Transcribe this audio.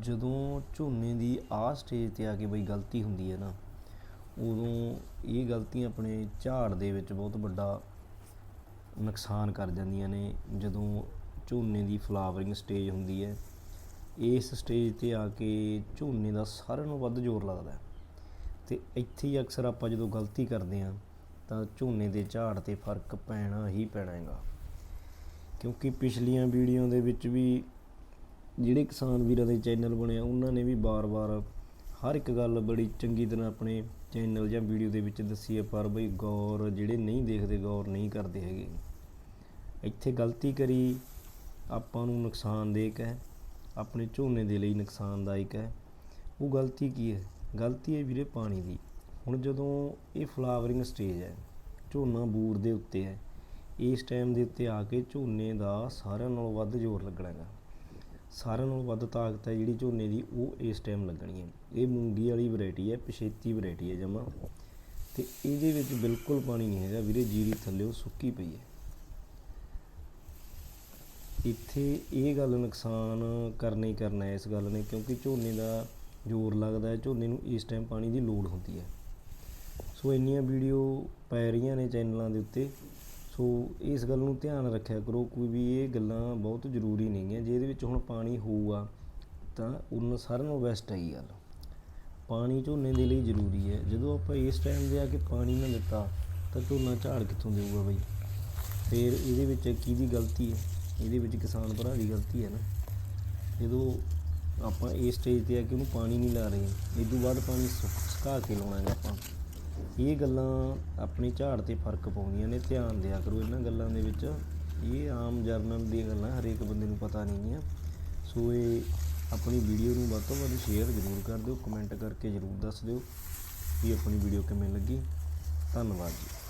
ਜਦੋਂ ਝੋਨੇ ਦੀ ਆਹ ਸਟੇਜ ਤੇ ਆ ਕੇ ਬਈ ਗਲਤੀ ਹੁੰਦੀ ਹੈ ਨਾ, ਉਦੋਂ ਇਹ ਗਲਤੀਆਂ ਆਪਣੇ ਝਾੜ ਦੇ ਵਿੱਚ ਬਹੁਤ ਵੱਡਾ ਨੁਕਸਾਨ ਕਰ ਜਾਂਦੀਆਂ ਨੇ। ਜਦੋਂ ਝੋਨੇ ਦੀ ਫਲਾਵਰਿੰਗ ਸਟੇਜ ਹੁੰਦੀ ਹੈ, ਇਸ ਸਟੇਜ ਤੇ ਆ ਕੇ ਝੋਨੇ ਦਾ ਸਾਰਿਆਂ ਨਾਲੋਂ ਵੱਧ ਜ਼ੋਰ ਲੱਗਦਾ ਹੈ। ਤੇ ਇੱਥੇ ਹੀ ਅਕਸਰ ਆਪਾਂ ਜਦੋਂ ਗਲਤੀ ਕਰਦੇ ਹਾਂ, ਤਾਂ ਝੋਨੇ ਦੇ ਝਾੜ ਤੇ ਫ਼ਰਕ ਪੈਣਾ ਹੀ ਪੈਣਾ ਹੈਗਾ। ਕਿਉਂਕਿ ਪਿਛਲੀਆਂ ਵੀਡੀਓ ਦੇ ਵਿੱਚ ਵੀ ਜਿਹੜੇ ਕਿਸਾਨ ਵੀਰਾਂ ਦੇ ਚੈਨਲ ਬਣੇ ਆ, ਉਹਨਾਂ ਨੇ ਵੀ ਬਾਰ-ਬਾਰ ਹਰ ਇੱਕ ਗੱਲ ਬੜੀ ਚੰਗੀ ਤਰ੍ਹਾਂ ਆਪਣੇ ਚੈਨਲ ਜਾਂ ਵੀਡੀਓ ਦੇ ਵਿੱਚ ਦੱਸੀ ਹੈ ਪਰ ਬਈ ਗੌਰ ਜਿਹੜੇ ਨਹੀਂ ਦੇਖਦੇ, ਗੌਰ ਨਹੀਂ ਕਰਦੇ ਹੈਗੇ। ਇੱਥੇ ਗਲਤੀ ਕਰੀ, ਆਪਾਂ ਨੂੰ ਨੁਕਸਾਨਦੇਹ ਹੈ, ਆਪਣੇ ਝੋਨੇ ਦੇ ਲਈ ਨੁਕਸਾਨਦਾਇਕ ਹੈ। ਉਹ ਗਲਤੀ ਕੀ ਹੈ? ਗਲਤੀ ਹੈ ਵੀਰੇ ਪਾਣੀ ਦੀ। ਹੁਣ ਜਦੋਂ ਇਹ ਫਲਾਵਰਿੰਗ ਸਟੇਜ ਹੈ, ਝੋਨਾ ਬੂਰ ਦੇ ਉੱਤੇ ਹੈ, ਇਸ ਟਾਈਮ ਦੇ ਉੱਤੇ ਆ ਕੇ ਝੋਨੇ ਦਾ ਸਾਰਿਆਂ ਨਾਲੋਂ ਵੱਧ ਜ਼ੋਰ ਲੱਗਣਾ ਹੈਗਾ। ਸਾਰਿਆਂ ਨਾਲੋਂ ਵੱਧ ਤਾਕਤ ਹੈ ਜਿਹੜੀ ਝੋਨੇ ਦੀ, ਉਹ ਇਸ ਟਾਈਮ ਲੱਗਣੀ ਹੈ। ਇਹ ਮੂੰਗੀ ਵਾਲੀ ਵੈਰਾਈਟੀ ਹੈ, ਪਛੇਤੀ ਵੈਰਾਈਟੀ ਹੈ ਜਮਾ। ਤੇ ਇਹਦੇ ਵਿੱਚ ਬਿਲਕੁਲ ਪਾਣੀ ਨਹੀਂ ਹੈਗਾ ਵੀਰੇ, ਜੀਰੀ ਥੱਲੇ ਉਹ ਸੁੱਕੀ ਪਈ ਹੈ। ਇੱਥੇ ਇਹ ਗੱਲ ਨੁਕਸਾਨ ਕਰਨਾ ਹੀ ਕਰਨਾ ਹੈ ਇਸ ਗੱਲ ਨੇ, ਕਿਉਂਕਿ ਝੋਨੇ ਦਾ ਜ਼ੋਰ ਲੱਗਦਾ ਹੈ, ਝੋਨੇ ਨੂੰ ਇਸ ਟਾਈਮ ਪਾਣੀ ਦੀ ਲੋੜ ਹੁੰਦੀ ਹੈ। ਸੋ ਇੰਨੀਆਂ ਵੀਡੀਓ ਪੈ ਰਹੀਆਂ ਨੇ ਚੈਨਲਾਂ ਦੇ ਉੱਤੇ। ਸੋ ਇਸ ਗੱਲ ਨੂੰ ਧਿਆਨ ਰੱਖਿਆ ਕਰੋ ਕੋਈ ਵੀ ਇਹ ਗੱਲਾਂ ਬਹੁਤ ਜ਼ਰੂਰੀ ਨਹੀਂ ਹੈ ਜੇ ਇਹਦੇ ਵਿੱਚ ਹੁਣ ਪਾਣੀ ਹੋਊਗਾ ਤਾਂ ਉਹਨਾਂ ਸਾਰਿਆਂ ਨਾਲੋਂ ਬੈਸਟ ਹੈ ਇਹ ਗੱਲ। ਪਾਣੀ ਝੋਨੇ ਦੇ ਲਈ ਜ਼ਰੂਰੀ ਹੈ। ਜਦੋਂ ਆਪਾਂ ਇਸ ਟਾਈਮ ਦੇ ਆ ਕੇ ਪਾਣੀ ਨਾ ਦਿੱਤਾ, ਤਾਂ ਝੋਨਾ ਝਾੜ ਕਿੱਥੋਂ ਦੇਊਗਾ ਬਈ? ਫਿਰ ਇਹਦੇ ਵਿੱਚ ਕਿਹਦੀ ਗਲਤੀ ਹੈ? ਇਹਦੇ ਵਿੱਚ ਕਿਸਾਨ ਭਰਾ ਦੀ ਗਲਤੀ ਹੈ ਨਾ। ਜਦੋਂ ਆਪਾਂ ਇਸ ਸਟੇਜ ਤੇ ਆ ਕਿ ਉਹਨੂੰ ਪਾਣੀ ਨਹੀਂ ਲਾ ਰਹੇ, ਇਸ ਤੋਂ ਬਾਅਦ ਪਾਣੀ ਸੁ- ਸੁਕਾ ਕੇ ਲਾਉਣਾ ਹੈ ਆਪਾਂ। ਇਹ ਗੱਲਾਂ ਆਪਣੀ ਝਾੜ ਤੇ ਫ਼ਰਕ ਪਾਉਂਦੀਆਂ ਨੇ, ਧਿਆਨ ਦਿਆ ਕਰੋ ਇਹਨਾਂ ਗੱਲਾਂ ਦੇ ਵਿੱਚ। ਇਹ ਆਮ ਜਰਨਲ ਦੀਆਂ ਗੱਲਾਂ, ਹਰੇਕ ਬੰਦੇ ਨੂੰ ਪਤਾ ਨਹੀਂ ਆ। ਸੋ ਇਹ ਆਪਣੀ ਵੀਡੀਓ ਨੂੰ ਵੱਧ ਤੋਂ ਵੱਧ ਸ਼ੇਅਰ ਜ਼ਰੂਰ ਕਰ ਦਿਓ ਕਮੈਂਟ ਕਰਕੇ ਜ਼ਰੂਰ ਦੱਸ ਦਿਓ ਕਿ ਆਪਣੀ ਵੀਡੀਓ ਕਿਵੇਂ ਲੱਗੀ। ਧੰਨਵਾਦ ਜੀ।